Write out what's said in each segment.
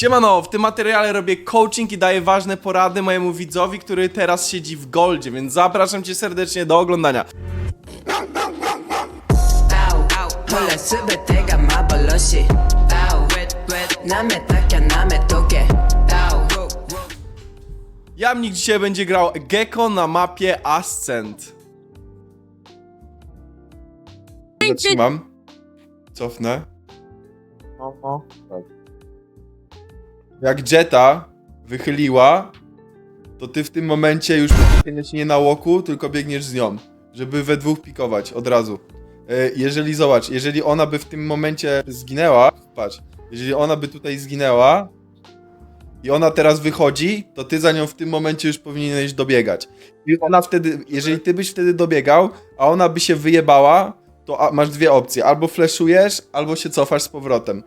Siemano, w tym materiale robię coaching i daję ważne porady mojemu widzowi, który teraz siedzi w Goldzie, więc zapraszam cię serdecznie do oglądania. Jamnik dzisiaj będzie grał Gecko na mapie Ascent. Zatrzymam. Cofnę. Jak Jetta wychyliła, to ty w tym momencie już biegniesz nie na łoku, tylko biegniesz z nią, żeby we dwóch pikować od razu. E, Jeżeli zobacz, jeżeli ona by w tym momencie zginęła, patrz, jeżeli ona by tutaj zginęła i ona teraz wychodzi, to ty za nią w tym momencie już powinieneś dobiegać. I ona wtedy, jeżeli ty byś wtedy dobiegał, a ona by się wyjebała, to masz dwie opcje, albo fleszujesz, albo się cofasz z powrotem,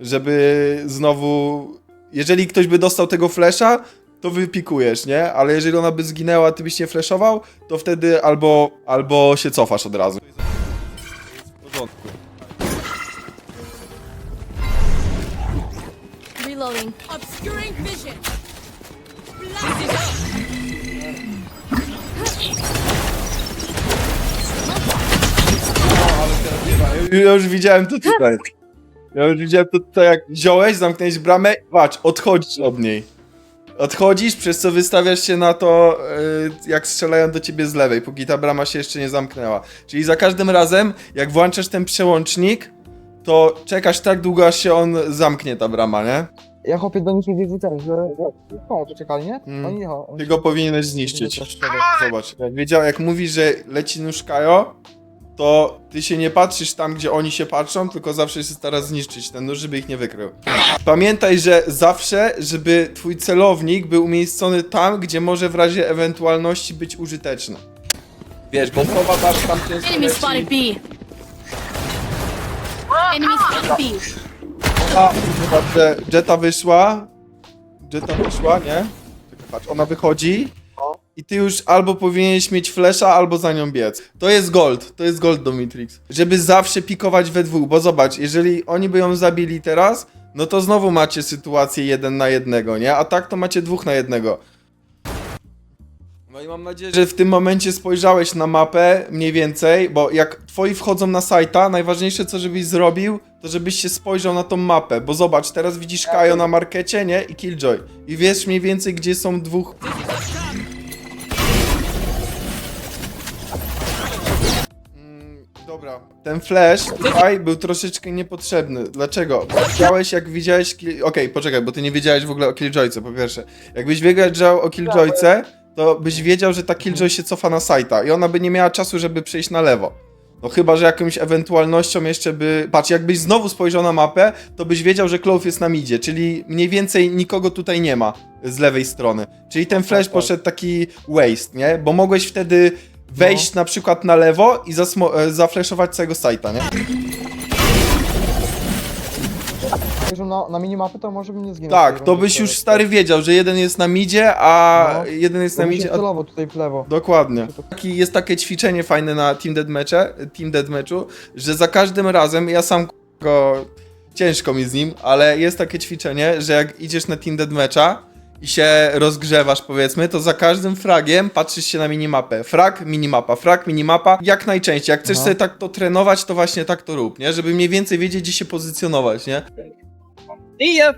żeby znowu, jeżeli ktoś by dostał tego flesza, to wypikujesz, nie? Ale jeżeli ona by zginęła, a ty byś nie fleszował, to wtedy albo, albo się cofasz od razu. W porządku. Reloading. Obscuring vision. Ja już widziałem to tutaj. Ja już widziałem to tutaj, jak wziąłeś, zamknęłeś bramę, patrz, odchodzisz od niej. Odchodzisz, przez co wystawiasz się na to, yy, jak strzelają do ciebie z lewej, póki ta brama się jeszcze nie zamknęła. Czyli za każdym razem, jak włączasz ten przełącznik, to czekasz tak długo, aż się on zamknie, ta brama, nie? Ja chłopie do nich nie widzę ten, że... O, tu czekali, nie? Mm. Oni Ty go powinieneś zniszczyć. Zobacz, jak wiedział, jak mówi, że leci nóż Kajo, to ty się nie patrzysz tam, gdzie oni się patrzą, tylko zawsze się starasz zniszczyć ten nóż, żeby ich nie wykrył. Pamiętaj, że zawsze, żeby twój celownik był umiejscony tam, gdzie może w razie ewentualności być użyteczny. Wiesz, bo chowa masz tam często Enemy leci- spotted B. Enemy spotted B. A, zobacz, że Jetta wyszła. Jetta wyszła, nie? Czekaj, patrz, ona wychodzi. I ty już albo powinieneś mieć flesza, albo za nią biec. To jest gold, to jest gold Domitrix. Żeby zawsze pikować we dwóch, bo zobacz, jeżeli oni by ją zabili teraz, no to znowu macie sytuację jeden na jednego, nie? A tak to macie dwóch na jednego. No i mam nadzieję, że w tym momencie spojrzałeś na mapę mniej więcej, bo jak twoi wchodzą na sajta, najważniejsze co żebyś zrobił, to żebyś się spojrzał na tą mapę, bo zobacz, teraz widzisz Kajo na markecie, nie? I Killjoy. I wiesz mniej więcej, gdzie są dwóch... ten flash tutaj był troszeczkę niepotrzebny. Dlaczego? Bo widziałeś, jak widziałeś. Kill... Okej, poczekaj, bo ty nie wiedziałeś w ogóle o Killjoyce, po pierwsze. Jakbyś wiedział o Killjoyce, to byś wiedział, że ta Killjoy się cofa na sajta i ona by nie miała czasu, żeby przejść na lewo. No chyba, że jakąś ewentualnością jeszcze by... Patrz, jakbyś znowu spojrzał na mapę, to byś wiedział, że Clove jest na midzie, czyli mniej więcej nikogo tutaj nie ma z lewej strony. Czyli ten flash poszedł taki waste, nie? Bo mogłeś wtedy wejść na przykład na lewo i zasmo- e, zaflashować całego sajta, nie? Jeżeli na, na minimapy, to może bym nie zginął. Tak, Tej to byś już stary wiedział, że jeden jest na midzie, a No. jeden jest Bo na mi się midzie, a celowo tutaj w lewo. Dokładnie. Taki, jest takie ćwiczenie fajne na Team Deathmatche, Team Deathmatchu, że za każdym razem, ja sam go ciężko mi z nim, ale jest takie ćwiczenie, że jak idziesz na Team Deathmatcha i się rozgrzewasz powiedzmy, to za każdym fragiem patrzysz się na minimapę. Frag, minimapa, frag, minimapa, jak najczęściej. Jak chcesz No. sobie tak to trenować, to właśnie tak to rób, nie? Żeby mniej więcej wiedzieć, gdzie się pozycjonować, nie? I ja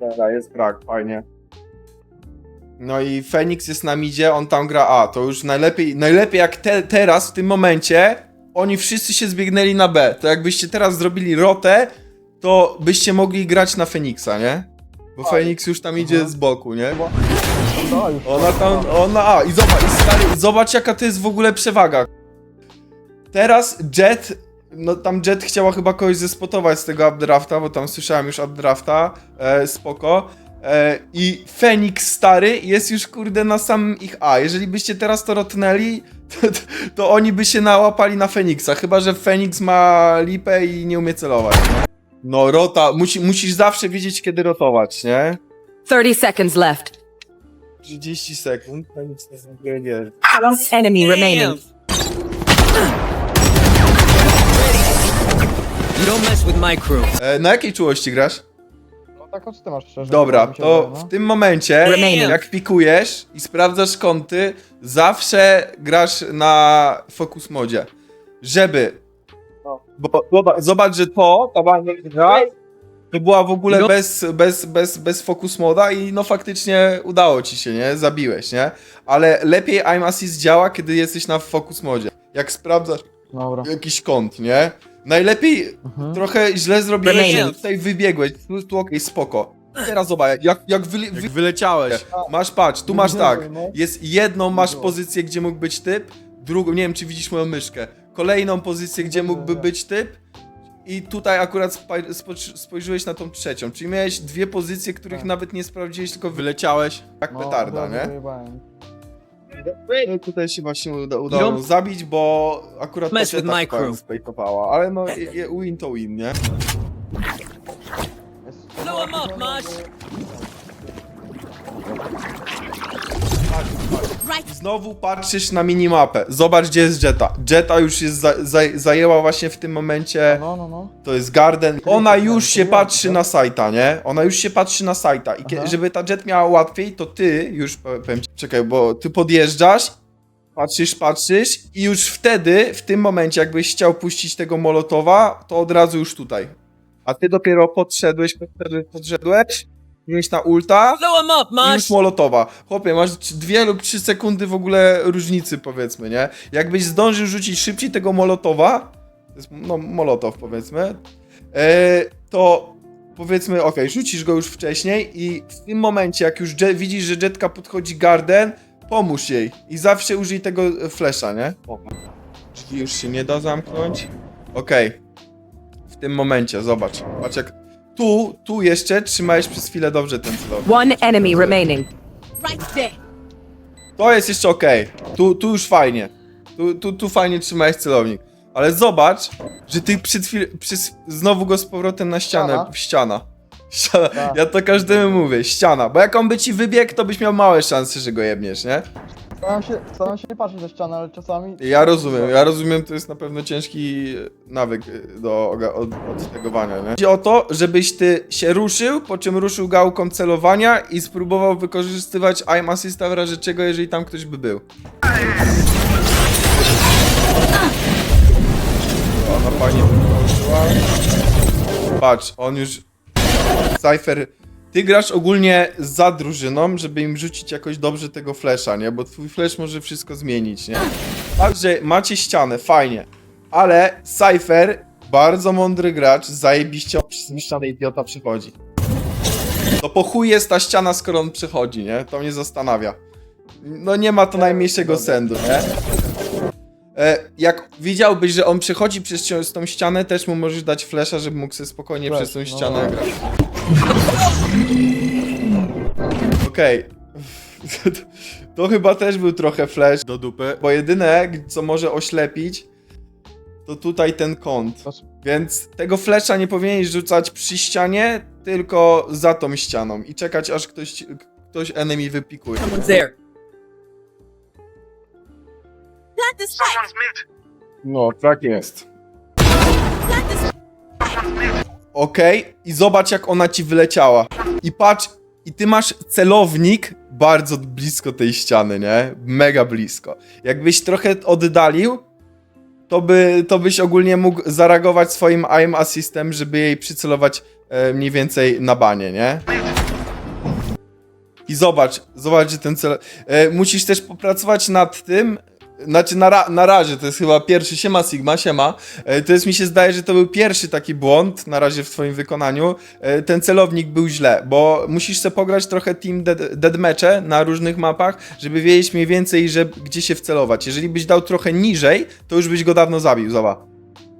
Dobra, jest frag, fajnie. No i Fenix jest na midzie, on tam gra A. To już najlepiej, najlepiej jak te, teraz, w tym momencie, oni wszyscy się zbiegnęli na B. To jakbyście teraz zrobili rotę, to byście mogli grać na Feniksa, nie? Bo Feniks już tam idzie z boku, nie? No już. Ona tam, ona A. I zobacz, i stary, zobacz jaka to jest w ogóle przewaga. Teraz Jet, no tam Jet chciała chyba kogoś zespotować z tego updrafta, bo tam słyszałem już updrafta, e, spoko. E, I Fenix stary jest już kurde na samym ich A. Jeżeli byście teraz to rotnęli, to, to, to oni by się nałapali na Feniksa. Chyba, że Fenix ma lipę i nie umie celować. Nie? No rota, musi, musisz zawsze wiedzieć kiedy rotować, nie? 30 seconds left. 30 sekund, Fenix nie nie. Enemy remaining. You don't mess with my crew. E, na jakiej czułości grasz? Tak, a co ty masz szczerze? Dobra, Mi się to wydaje, no. w tym momencie, Remaining. jak pikujesz i sprawdzasz kąty, zawsze grasz na focus modzie. Żeby. No. Bo, zobacz, że to, ta gra, to była w ogóle No. bez, bez, bez, bez focus moda i no faktycznie udało ci się, nie? Zabiłeś, nie? Ale lepiej aim assist działa, kiedy jesteś na focus modzie. Jak sprawdzasz Dobra. jakiś kąt, nie? Najlepiej Mhm. trochę źle zrobiłeś, że tutaj wybiegłeś, tu, tu okej, spoko. Teraz zobacz, jak, jak, wyli, wy, wyleciałeś. Masz, patrz, tu masz tak, jest jedną masz pozycję, gdzie mógł być typ, drugą, nie wiem czy widzisz moją myszkę, kolejną pozycję, gdzie mógłby być typ i tutaj akurat spojrzyłeś na tą trzecią, czyli miałeś dwie pozycje, których Tak. nawet nie sprawdziłeś, tylko wyleciałeś jak No, petarda, nie? No tutaj się właśnie uda, udało nam zabić, bo akurat Mess to with tak my crew. spejtowała, ale no je- je- win to win, nie? Blow 'em up, Marsh. Right. Znowu patrzysz na minimapę, zobacz gdzie jest Jetta. Jetta już jest za, za, zajęła właśnie w tym momencie, No, no, no. to jest Garden. Ona już się patrzy na sajta, nie? Ona już się patrzy na sajta i Aha. żeby ta Jet miała łatwiej, to ty już, po- powiem ci, czekaj, bo ty podjeżdżasz, patrzysz, patrzysz i już wtedy, w tym momencie jakbyś chciał puścić tego Molotowa, to od razu już tutaj. A ty dopiero podszedłeś, podszedłeś, podszedłeś, miałeś na ulta, Blow 'em up, i już molotowa. Chłopie, masz trz- dwie lub trzy sekundy w ogóle różnicy, powiedzmy, nie? Jakbyś zdążył rzucić szybciej tego molotowa, to jest, no, molotow, powiedzmy, e, to powiedzmy, okej, rzucisz go już wcześniej i w tym momencie, jak już widzisz, że jetka podchodzi garden, pomóż jej i zawsze użyj tego e, flesza, nie? O, drzwi już się nie da zamknąć. Okej. W tym momencie, zobacz. Patrz jak... Tu, tu jeszcze trzymałeś przez chwilę dobrze ten celownik. One enemy remaining. Right there. To jest jeszcze okej. Tu, tu już fajnie. Tu, tu, tu fajnie trzymałeś celownik. Ale zobacz, że ty przed chwilą, przez, znowu go z powrotem na ścianę, Ściana? w ściana. ściana. Tak. Ja to każdemu mówię, ściana. Bo jak on by ci wybiegł, to byś miał małe szanse, że go jebniesz, nie? Staram się, staram się nie patrzeć na ścianę, ale czasami... Ja rozumiem, ja rozumiem, to jest na pewno ciężki nawyk y, do oga- od, od tegowania, nie? Chodzi o to, żebyś ty się ruszył, po czym ruszył gałką celowania i spróbował wykorzystywać aim assista w razie czego, jeżeli tam ktoś by był. Ona wykończyła. Patrz, on już... Cypher... Ty grasz ogólnie za drużyną, żeby im rzucić jakoś dobrze tego flesza, nie? Bo twój flash może wszystko zmienić, nie? Także macie ścianę, fajnie. Ale Cypher, bardzo mądry gracz, zajebiście ścianę idiota przechodzi. To po chuj jest ta ściana, skoro on przechodzi, nie? To mnie zastanawia. No nie ma to najmniejszego sensu, nie? E, jak widziałbyś, że on przechodzi przez tą ścianę, też mu możesz dać flesza, żeby mógł sobie spokojnie przez tą no. ścianę grać. Okej. To chyba też był trochę flash do dupy, bo jedyne, co może oślepić, to tutaj ten kąt. Więc tego flesza nie powinieneś rzucać przy ścianie, tylko za tą ścianą i czekać aż ktoś, ktoś enemy wypikuje. Someone's there. Plant the spike. No, tak jest. Plant Okej, i zobacz jak ona ci wyleciała. I patrz, i ty masz celownik bardzo blisko tej ściany, nie? Mega blisko. Jakbyś trochę oddalił, to, by, to byś ogólnie mógł zareagować swoim aim assistem, żeby jej przycelować e, mniej więcej na banie, nie? I zobacz, zobacz, że ten cel... E, musisz też popracować nad tym, znaczy na, ra na razie, to jest chyba pierwszy, siema Sigma, siema, E, To jest mi się zdaje, że to był pierwszy taki błąd na razie w twoim wykonaniu. E, Ten celownik był źle, bo musisz sobie pograć trochę team dead, deadmatche na różnych mapach, żeby wiedzieć mniej więcej, że, gdzie się wcelować. Jeżeli byś dał trochę niżej, to już byś go dawno zabił, zobacz.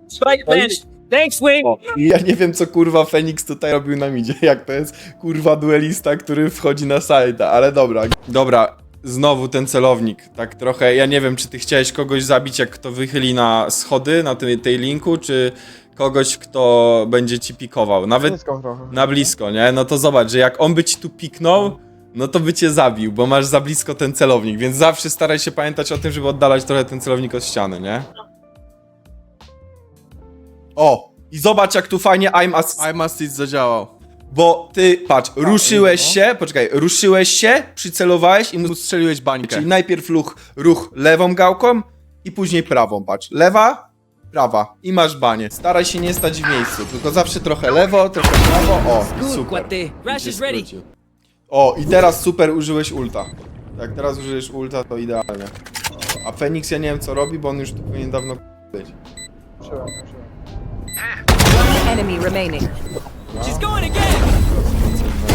Spike planted. Thanks, Wing. Ja nie wiem, co kurwa Fenix tutaj robił na midzie, jak to jest kurwa duelista, który wchodzi na sajta, ale dobra. Dobra, znowu ten celownik, tak trochę, ja nie wiem, czy ty chciałeś kogoś zabić, jak kto wychyli na schody, na tej, tej linku, czy kogoś, kto będzie ci pikował, nawet Blisko trochę. na blisko, nie? No to zobacz, że jak on by ci tu piknął, no to by cię zabił, bo masz za blisko ten celownik, więc zawsze staraj się pamiętać o tym, żeby oddalać trochę ten celownik od ściany, nie? O! I zobacz, jak tu fajnie aim, ass aim assist zadziałał. Bo ty, patrz, ruszyłeś się, poczekaj, ruszyłeś się, przycelowałeś i mu strzeliłeś bańkę. Czyli najpierw ruch, ruch lewą gałką i później prawą, patrz. Lewa, prawa i masz banie. Staraj się nie stać w miejscu, tylko zawsze trochę lewo, trochę prawo, o, super. Guate. Rush is ready. Skrócił. O, i teraz super użyłeś ulta. Jak teraz użyjesz ulta, to idealnie. A Fenix ja nie wiem co robi, bo on już tu powinien dawno być. One enemy remaining. She's going again.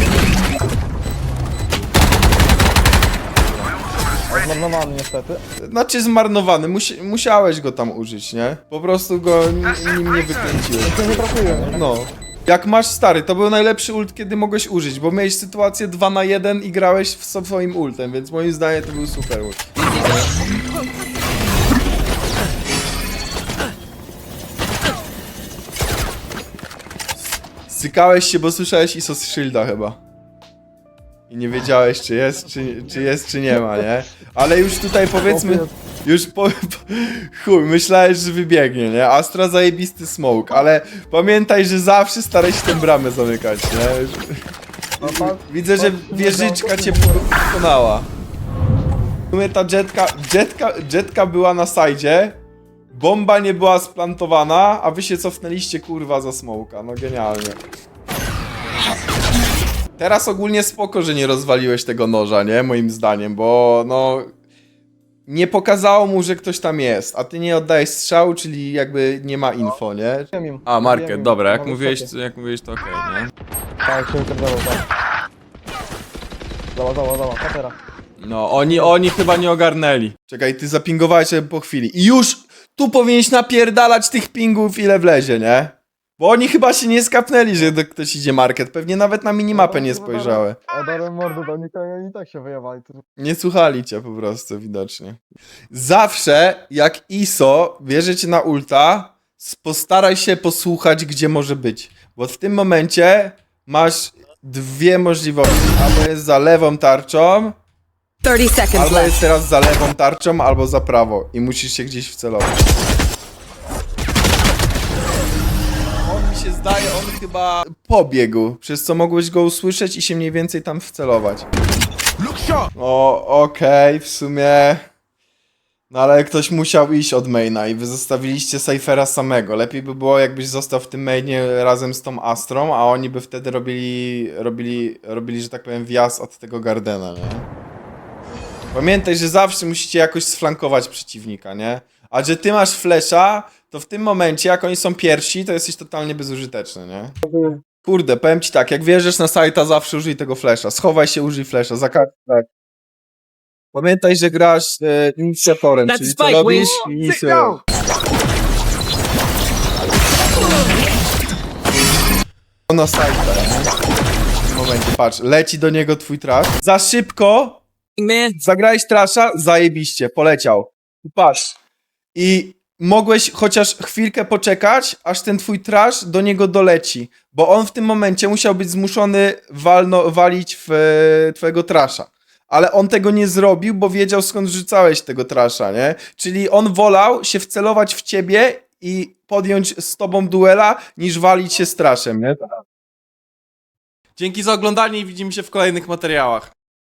Zmarnowany niestety. Znaczy zmarnowany, musi, musiałeś go tam użyć, nie? Po prostu go ni- nim nie wykręciłeś. To nie trafiłem? No. Jak masz stary, to był najlepszy ult, kiedy mogłeś użyć, bo miałeś sytuację 2 na 1 i grałeś w so- swoim ultem, więc moim zdaniem to był super ult. Sykałeś się, bo słyszałeś ISO z Shielda chyba. I nie wiedziałeś, czy jest, czy, czy jest, czy nie ma, nie? Ale już tutaj powiedzmy, już po, po chuj, myślałeś, że wybiegnie, nie? Astra zajebisty smoke, ale pamiętaj, że zawsze staraj się tę bramę zamykać, nie? Widzę, że wieżyczka cię pokonała. W sumie ta jetka, jetka, jetka była na sajdzie, bomba nie była splantowana, a wy się cofnęliście kurwa za smoka, no genialnie. Teraz ogólnie spoko, że nie rozwaliłeś tego noża, nie? Moim zdaniem, bo no... Nie pokazało mu, że ktoś tam jest, a ty nie oddajesz strzału, czyli jakby nie ma info, nie? Wiem im. A, market, dobra, jak Mamy mówiłeś, jak mówiłeś to okej, nie? Tak, się wykręcało, tak. Zała, zała, zała, patera. No, oni, oni chyba nie ogarnęli. Czekaj, ty zapingowałeś sobie po chwili. I już tu powinieneś napierdalać tych pingów ile wlezie, nie? Bo oni chyba się nie skapnęli, że to ktoś idzie market. Pewnie nawet na minimapę nie spojrzały. A dałem mordę do nich, oni i tak się wyjebali. To... Nie słuchali cię po prostu, widocznie. Zawsze, jak ISO bierze cię na ulta, s- postaraj się posłuchać, gdzie może być. Bo w tym momencie masz dwie możliwości. Albo jest za lewą tarczą, 30 seconds Albo left. jest teraz za lewą tarczą, albo za prawo i musisz się gdzieś wcelować. On mi się zdaje, on chyba pobiegł, przez co mogłeś go usłyszeć i się mniej więcej tam wcelować. O, okej, w sumie... No ale ktoś musiał iść od maina i wy zostawiliście Cyphera samego. Lepiej by było, jakbyś został w tym mainie razem z tą Astrą, a oni by wtedy robili, robili, robili, że tak powiem, wjazd od tego Gardena, nie? Pamiętaj, że zawsze musicie jakoś sflankować przeciwnika, nie? A że ty masz flesza, to w tym momencie, jak oni są pierwsi, to jesteś totalnie bezużyteczny, nie? Kurde, powiem ci tak, jak wjeżdżasz na sajta, zawsze użyj tego flesza. Schowaj się, użyj flesza, za każdym tak. Pamiętaj, że grasz e, iniciatorem, That's czyli co spike, robisz Will. i Sygnał! na sajta, nie? W tym momencie, patrz, leci do niego twój trash. Za szybko Man. Zagrałeś trasza, zajebiście, poleciał. I Patrz. I mogłeś chociaż chwilkę poczekać, aż ten twój trash do niego doleci. Bo on w tym momencie musiał być zmuszony walno, walić w e, twojego trasza. Ale on tego nie zrobił, bo wiedział skąd rzucałeś tego trasza, nie? Czyli on wolał się wcelować w ciebie i podjąć z tobą duela, niż walić się straszem, nie? Dzięki za oglądanie i widzimy się w kolejnych materiałach.